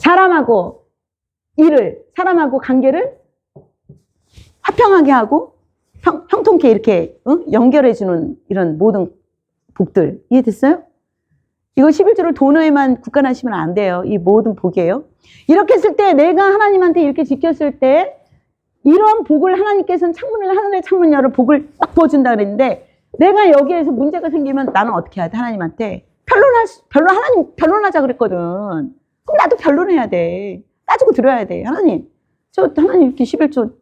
사람하고 일을, 사람하고 관계를 화평하게 하고 형, 형통케 이렇게 응? 연결해주는 이런 모든 복들. 이해됐어요? 이거 11조를 돈어에만 국간하시면 안 돼요. 이 모든 복이에요. 이렇게 했을 때 내가 하나님한테 이렇게 지켰을 때 이런 복을 하나님께서는 창문을 하늘의 창문 열어 복을 딱 부어준다 그랬는데 내가 여기에서 문제가 생기면 나는 어떻게 해야 돼 하나님한테 변론할 수, 변론 하나님 변론하자 그랬거든. 그럼 나도 변론해야 돼. 따지고 들어야 돼. 하나님 저 하나님 이렇게 11조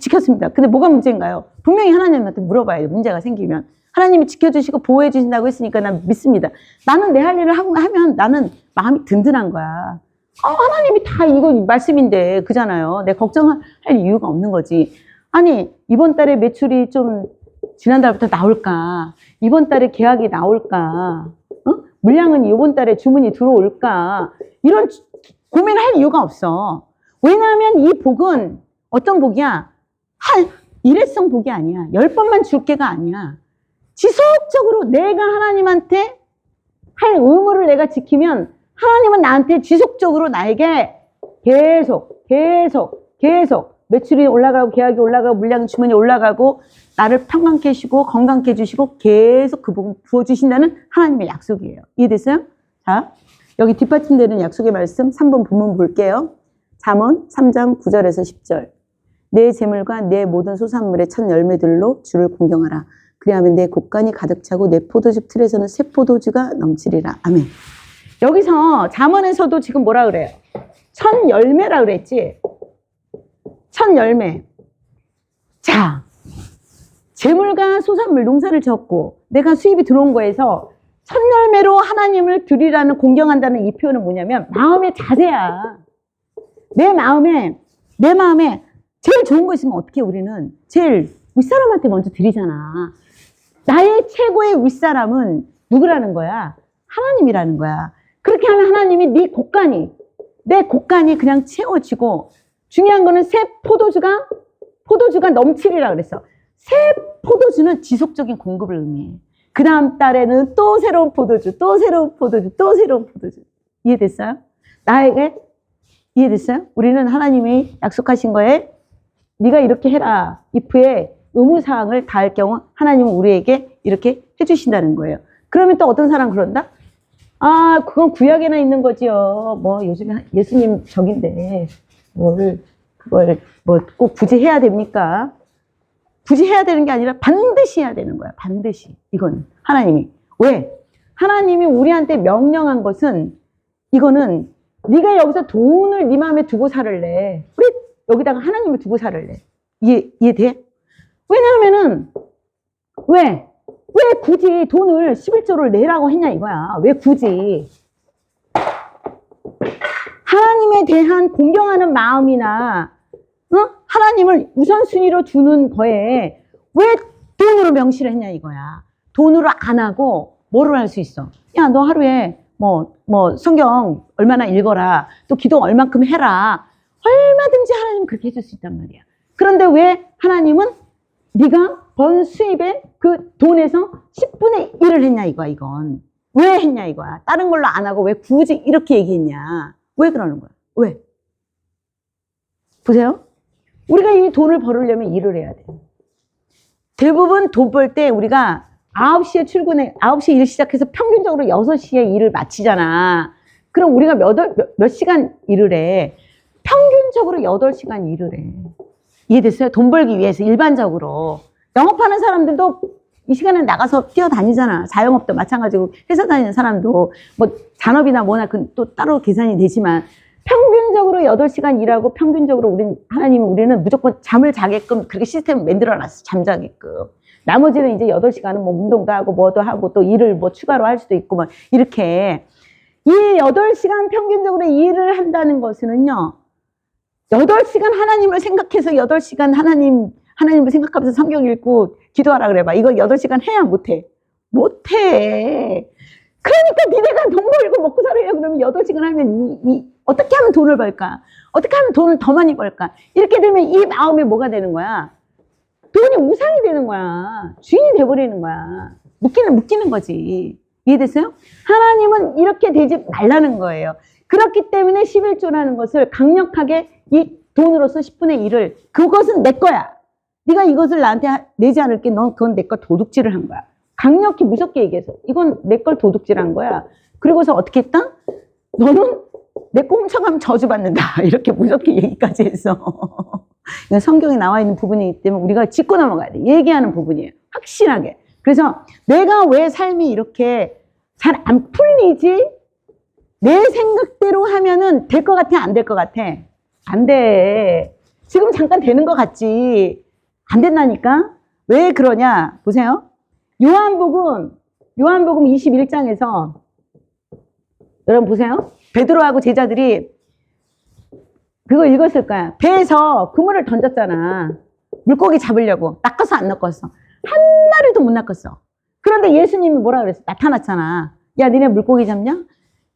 지켰습니다. 근데 뭐가 문제인가요? 분명히 하나님한테 물어봐야 돼. 문제가 생기면 하나님이 지켜주시고 보호해 주신다고 했으니까 난 믿습니다. 나는 내 할 일을 하면 나는 마음이 든든한 거야. 어, 하나님이 다 이거 말씀인데 그잖아요. 내 걱정할 이유가 없는 거지. 아니 이번 달에 매출이 좀 지난달부터 나올까? 이번 달에 계약이 나올까? 어? 물량은 이번 달에 주문이 들어올까? 이런 주- 고민할 이유가 없어. 왜냐하면 이 복은 어떤 복이야? 한 일회성 복이 아니야. 열 번만 줄게가 아니야. 지속적으로 내가 하나님한테 할 의무를 내가 지키면 하나님은 나한테 지속적으로 나에게 계속, 계속, 계속 매출이 올라가고 계약이 올라가고 물량 주문이 올라가고 나를 평강케 해주시고 건강케 해주시고 계속 그 복을 부어주신다는 하나님의 약속이에요. 이해됐어요? 자, 여기 뒷받침되는 약속의 말씀 3번 본문 볼게요. 잠언 3장 9절에서 10절. 내 재물과 내 모든 소산물의 첫 열매들로 주를 공경하라. 그리하면 내 곡간이 가득 차고 내 포도즙 틀에서는 새 포도주가 넘치리라. 아멘. 여기서 잠언에서도 지금 뭐라 그래요? 첫 열매라 그랬지? 첫 열매. 자, 재물과 소산물 농사를 지었고 내가 수입이 들어온 거에서 첫 열매로 하나님을 드리라는 공경한다는 이 표현은 뭐냐면 마음의 자세야. 내 마음에 내 마음에 제일 좋은 거 있으면 어떻게 우리는 제일 윗사람한테 먼저 드리잖아. 나의 최고의 윗사람은 누구라는 거야? 하나님이라는 거야. 그렇게 하면 하나님이 네 곡간이 내 곡간이 그냥 채워지고 중요한 거는 새 포도주가 포도주가 넘치리라 그랬어. 새 포도주는 지속적인 공급을 의미해. 그 다음 달에는 또 새로운 포도주, 또 새로운 포도주, 또 새로운 포도주. 이해됐어요? 나에게 이해됐어요? 우리는 하나님이 약속하신 거에 네가 이렇게 해라. if에 의무사항을 다할 경우 하나님은 우리에게 이렇게 해주신다는 거예요. 그러면 또 어떤 사람 그런다? 아, 그건 구약에나 있는 거지요. 뭐 요즘에 예수님 적인데 뭘 그걸 뭐 꼭 굳이 해야 됩니까? 굳이 해야 되는 게 아니라 반드시 해야 되는 거야. 반드시. 이거는 하나님이. 왜? 하나님이 우리한테 명령한 것은 이거는 네가 여기서 돈을 네 마음에 두고 살을래. 우리 여기다가 하나님을 두고 살을래. 이해 이해돼? 왜냐하면은 왜? 왜 굳이 돈을 11조를 내라고 했냐 이거야. 왜 굳이? 하나님에 대한 공경하는 마음이나 어? 하나님을 우선순위로 두는 거에 왜 돈으로 명시를 했냐 이거야. 돈으로 안 하고 뭐를 할수 있어? 야, 너 하루에 뭐, 뭐, 성경 얼마나 읽어라. 또 기도 얼만큼 해라. 얼마든지 하나님은 그렇게 해줄 수 있단 말이야. 그런데 왜 하나님은 네가 번 수입의 그 돈에서 10분의 1을 했냐 이거야, 이건. 왜 했냐 이거야. 다른 걸로 안 하고 왜 굳이 이렇게 얘기했냐. 왜 그러는 거야? 왜? 보세요. 우리가 이 돈을 벌으려면 일을 해야 돼. 대부분 돈 벌 때 우리가 9시에 출근해, 9시에 일 시작해서 평균적으로 6시에 일을 마치잖아. 그럼 우리가 몇, 월- 몇, 몇 시간 일을 해? 평균적으로 8시간 일을 해. 이해됐어요? 돈 벌기 위해서 일반적으로. 영업하는 사람들도 이 시간에 나가서 뛰어다니잖아. 자영업도 마찬가지고 회사 다니는 사람도 뭐 잔업이나 뭐나 그 또 따로 계산이 되지만 평균적으로 8시간 일하고 평균적으로 우린 하나님은 우리는 무조건 잠을 자게끔 그렇게 시스템을 만들어 놨어. 잠자게끔. 나머지는 이제 8시간은 뭐 운동도 하고 뭐도 하고 또 일을 뭐 추가로 할 수도 있고 뭐 이렇게 이 8시간 평균적으로 일을 한다는 것은요. 8시간 하나님을 생각해서 8시간 하나님 하나님을 생각하면서 성경 읽고 기도하라 그래 봐. 이거 8시간 해야 못 해. 못 해. 그러니까 니네가 돈 벌고 먹고 살으려고 그러면 8시간 하면 이, 이 어떻게 하면 돈을 벌까? 어떻게 하면 돈을 더 많이 벌까? 이렇게 되면 이 마음에 뭐가 되는 거야? 돈이 우상이 되는 거야. 주인이 돼버리는 거야. 묶이는, 묶이는 거지. 이해됐어요? 하나님은 이렇게 되지 말라는 거예요. 그렇기 때문에 11조라는 것을 강력하게 이 돈으로서 10분의 1을 그것은 내 거야. 네가 이것을 나한테 하- 내지 않을게. 넌 그건 내 거 도둑질을 한 거야. 강력히 무섭게 얘기해서 이건 내 걸 도둑질한 거야. 그리고서 어떻게 했다? 너는 내 거 훔쳐가면 저주받는다. 이렇게 무섭게 얘기까지 했어. 이건 성경에 나와 있는 부분이기 때문에 우리가 짚고 넘어가야 돼. 얘기하는 부분이에요. 확실하게. 그래서 내가 왜 삶이 이렇게 잘 안 풀리지? 내 생각대로 하면은 될 것 같아? 안 될 것 같아? 안 돼. 지금 잠깐 되는 것 같지. 안 된다니까? 왜 그러냐? 보세요. 요한복음, 요한복음 21장에서 여러분 보세요. 베드로하고 제자들이 그거 읽었을 거야. 배에서 그물을 던졌잖아. 물고기 잡으려고. 낚아서 안 낚았어. 한 마리도 못 낚았어. 그런데 예수님이 뭐라 그랬어? 나타났잖아. 야, 니네 물고기 잡냐?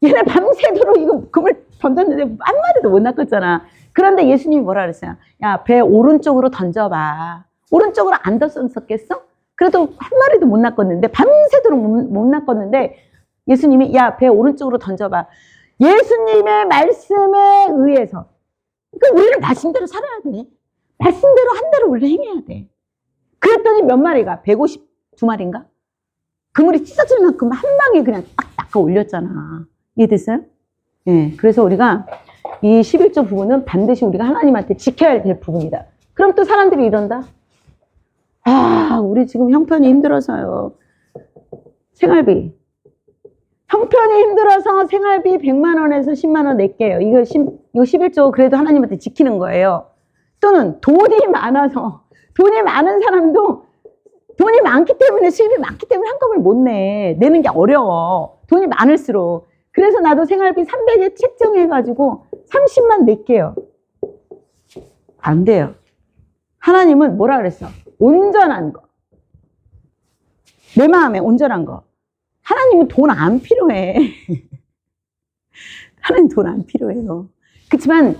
얘네 밤새도록 이거 그물 던졌는데 한 마리도 못 낚았잖아. 그런데 예수님이 뭐라 그랬어요? 야, 배 오른쪽으로 던져봐. 오른쪽으로 안 던졌었겠어? 그래도 한 마리도 못 낚았는데, 밤새도록 못, 못 낚았는데, 예수님이 야, 배 오른쪽으로 던져봐. 예수님의 말씀에 의해서. 그러니까 우리는 말씀대로 살아야 돼. 말씀대로 한 대로 우리는 행해야 돼. 그랬더니 몇 마리가? 152마리인가? 그물이 찢어질 만큼 한 방에 그냥 딱 닦아 올렸잖아. 이해됐어요? 예. 그래서 우리가 이 11조 부분은 반드시 우리가 하나님한테 지켜야 될 부분이다. 그럼 또 사람들이 이런다. 아, 우리 지금 형편이 힘들어서요. 생활비. 형편이 힘들어서 생활비 100만 원에서 10만 원 낼게요. 이거, 10, 이거 11조 그래도 하나님한테 지키는 거예요. 또는 돈이 많아서 돈이 많은 사람도 돈이 많기 때문에 수입이 많기 때문에 한꺼번에 못 내. 내는 게 어려워. 돈이 많을수록. 그래서 나도 생활비 300에 책정해가지고 30만 낼게요. 안 돼요. 하나님은 뭐라 그랬어? 온전한 거. 내 마음에 온전한 거. 하나님은 돈 안 필요해. 하나님 돈 안 필요해요. 그렇지만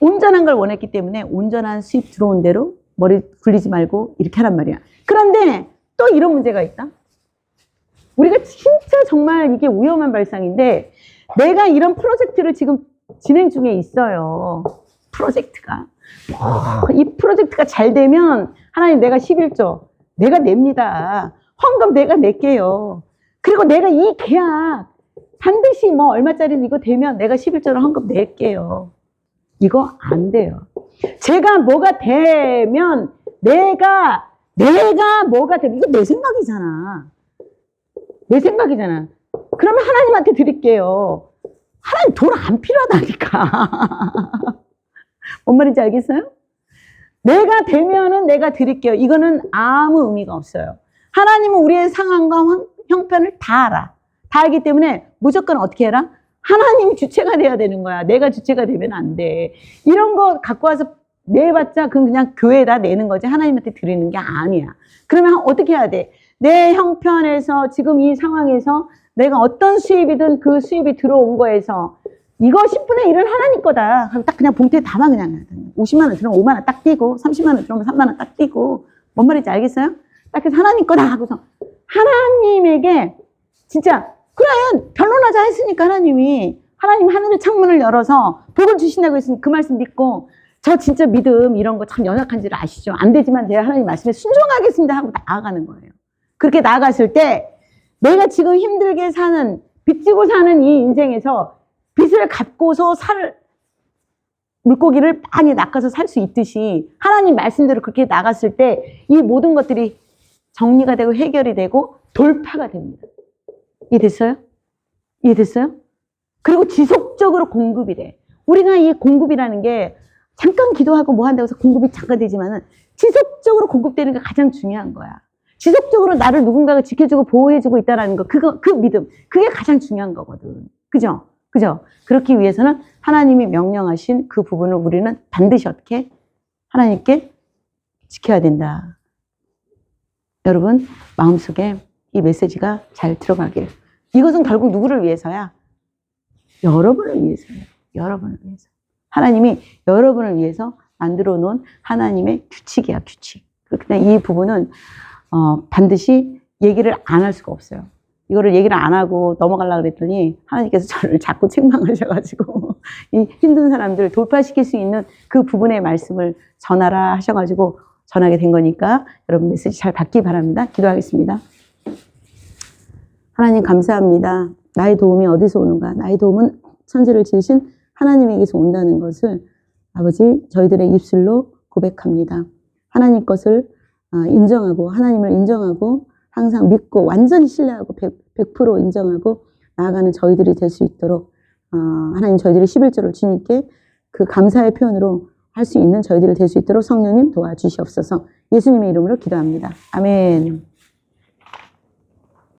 온전한 걸 원했기 때문에 온전한 수입 들어온 대로 머리 굴리지 말고 이렇게 하란 말이야. 그런데 또 이런 문제가 있다. 우리가 진짜 정말 이게 위험한 발상인데 내가 이런 프로젝트를 지금 진행 중에 있어요. 프로젝트가. 어, 이 프로젝트가 잘 되면 하나님 내가 11조 내가 냅니다. 헌금 내가 낼게요. 그리고 내가 이 계약 반드시 뭐 얼마짜리 이거 되면 내가 11조를 헌금 낼게요. 이거 안 돼요. 제가 뭐가 되면 내가 내가 뭐가 되면 이거 내 생각이잖아. 내 생각이잖아. 그러면 하나님한테 드릴게요. 하나님 돈 안 필요하다니까. 뭔 말인지 알겠어요? 내가 되면은 내가 드릴게요. 이거는 아무 의미가 없어요. 하나님은 우리의 상황과 황- 형편을 다 알아. 다 알기 때문에 무조건 어떻게 해라? 하나님이 주체가 돼야 되는 거야. 내가 주체가 되면 안 돼. 이런 거 갖고 와서 내봤자 그건 그냥 교회에다 내는 거지 하나님한테 드리는 게 아니야. 그러면 어떻게 해야 돼? 내 형편에서 지금 이 상황에서 내가 어떤 수입이든 그 수입이 들어온 거에서 이거 10분의 1은 하나님 거다. 그럼 딱 그냥 봉투에 담아 그냥. 50만 원 들어오면 5만 원 딱 띄고 30만 원 들어오면 3만 원 딱 띄고 뭔 말인지 알겠어요? 딱 해서 하나님 거다 하고서 하나님에게 진짜 그래 변론하자 했으니까 하나님이 하나님 하늘의 창문을 열어서 복을 주신다고 했으니 그 말씀 믿고 저 진짜 믿음 이런 거 참 연약한 줄 아시죠? 안 되지만 제가 하나님 말씀에 순종하겠습니다 하고 나아가는 거예요. 그렇게 나아갔을 때 내가 지금 힘들게 사는 빚지고 사는 이 인생에서 빚을 갚고서 살 물고기를 많이 낚아서 살 수 있듯이 하나님 말씀대로 그렇게 나갔을 때 이 모든 것들이 정리가 되고 해결이 되고 돌파가 됩니다. 이해됐어요? 이해됐어요? 그리고 지속적으로 공급이 돼. 우리가 이 공급이라는 게 잠깐 기도하고 뭐 한다고 해서 공급이 잠깐 되지만은 지속적으로 공급되는 게 가장 중요한 거야. 지속적으로 나를 누군가가 지켜주고 보호해주고 있다라는 거, 그거, 그 믿음, 그게 가장 중요한 거거든. 그죠? 그죠? 그렇기 위해서는 하나님이 명령하신 그 부분을 우리는 반드시 어떻게 하나님께 지켜야 된다. 여러분, 마음속에 이 메시지가 잘 들어가길. 이것은 결국 누구를 위해서야? 여러분을 위해서예요. 여러분을 위해서. 하나님이 여러분을 위해서 만들어 놓은 하나님의 규칙이야, 규칙. 그렇기 때문에 이 부분은 어, 반드시 얘기를 안 할 수가 없어요. 이거를 얘기를 안 하고 넘어가려고 그랬더니 하나님께서 저를 자꾸 책망하셔가지고 이 힘든 사람들 돌파시킬 수 있는 그 부분의 말씀을 전하라 하셔가지고 전하게 된 거니까 여러분 메시지 잘 받기 바랍니다. 기도하겠습니다. 하나님 감사합니다. 나의 도움이 어디서 오는가? 나의 도움은 천지를 지으신 하나님에게서 온다는 것을 아버지 저희들의 입술로 고백합니다. 하나님 것을 어, 인정하고 하나님을 인정하고 항상 믿고 완전히 신뢰하고 100%, 100% 인정하고 나아가는 저희들이 될 수 있도록 어, 하나님 저희들이 11조를 주님께 그 감사의 표현으로 할 수 있는 저희들이 될 수 있도록 성령님 도와주시옵소서 예수님의 이름으로 기도합니다. 아멘.